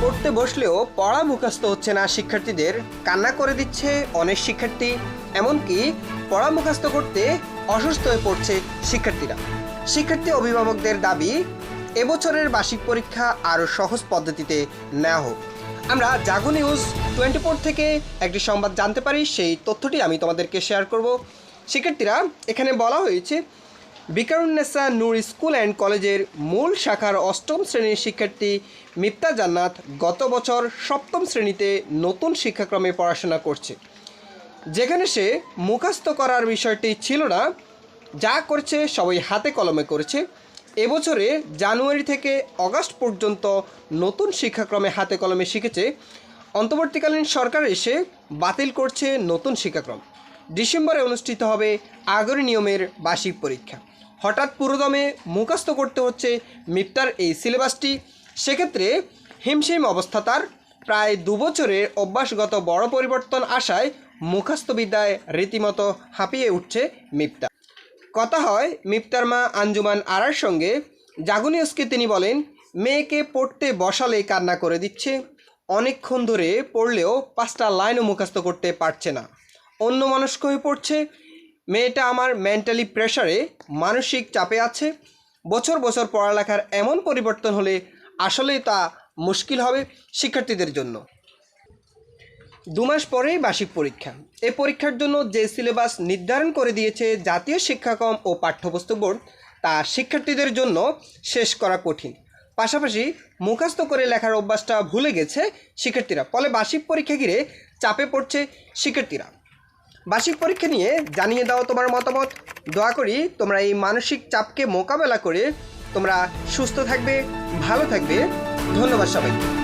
পড়তে বসলেও পড়া মুখস্থ হচ্ছে না শিক্ষার্থীদের। কান্না করে দিচ্ছে অনেক শিক্ষার্থী, এমনকি পড়া মুখস্থ করতে অসুস্থ হয়ে পড়ছে শিক্ষার্থীরা। শিক্ষার্থী অভিভাবকদের দাবি, এবছরের বার্ষিক পরীক্ষা আরও সহজ পদ্ধতিতে নেওয়া হোক। আমরা জাগো নিউজ টোয়েন্টি ফোর থেকে একটি সংবাদ জানতে পারি, সেই তথ্যটি আমি তোমাদেরকে শেয়ার করব। শিক্ষার্থীরা, এখানে বলা হয়েছে বিকারুন্নেসা নূর স্কুল অ্যান্ড কলেজের মূল শাখার অষ্টম শ্রেণির শিক্ষার্থী মিপ্তা জান্নাত গত বছর সপ্তম শ্রেণীতে নতুন শিক্ষাক্রমে পড়াশোনা করছে। যেখানে সে মুখস্থ করার বিষয়টি ছিল না, যা করছে সবাই হাতে কলমে করেছে। এবছরে জানুয়ারি থেকে অগাস্ট পর্যন্ত নতুন শিক্ষাক্রমে হাতে কলমে শিখেছে। অন্তর্বর্তীকালীন সরকার এসে বাতিল করছে নতুন শিক্ষাক্রম। ডিসেম্বরে অনুষ্ঠিত হবে আগের নিয়মের বার্ষিক পরীক্ষা। হঠাৎ পুরোদমে মুখস্থ করতে হচ্ছে মিপ্তার এই সিলেবাসটি। সেক্ষেত্রে হিমশিম অবস্থা তার। প্রায় দুবছরের অভ্যাসগত বড় পরিবর্তন আসায় মুখস্থ বিদ্যায় রীতিমতো হাঁপিয়ে উঠছে মিপ্তা। কথা হয় মিপ্তার মা আঞ্জুমান আরার সঙ্গে। জাগুনিয়সকে তিনি বলেন, মেয়েকে পড়তে বসালে কান্না করে দিচ্ছে। অনেকক্ষণ ধরে পড়লেও পাঁচটা লাইনও মুখস্থ করতে পারছে না। অন্য মনস্ক হয়ে পড়ছে। মেয়েটা আমার মেন্টালি প্রেশারে মানসিক চাপে আছে। বছর বছর পড়ালেখার এমন পরিবর্তন হলে আসলেই তা মুশকিল হবে শিক্ষার্থীদের জন্য। দু মাস পরেই বার্ষিক পরীক্ষা। এ পরীক্ষার জন্য যে সিলেবাস নির্ধারণ করে দিয়েছে জাতীয় শিক্ষাক্রম ও পাঠ্যপুস্তক বোর্ড, তা শিক্ষার্থীদের জন্য শেষ করা কঠিন। পাশাপাশি মুখস্থ করে লেখার অভ্যাসটা ভুলে গেছে শিক্ষার্থীরা। ফলে বার্ষিক পরীক্ষা ঘিরে চাপে পড়ছে শিক্ষার্থীরা। বার্ষিক পরীক্ষা নিয়ে জানিয়ে দাও তোমার মতামত। দোয়া করি তোমরা এই মানসিক চাপকে মোকাবেলা করে তোমরা সুস্থ থাকবে, ভালো থাকবে। ধন্যবাদ সবাইকে।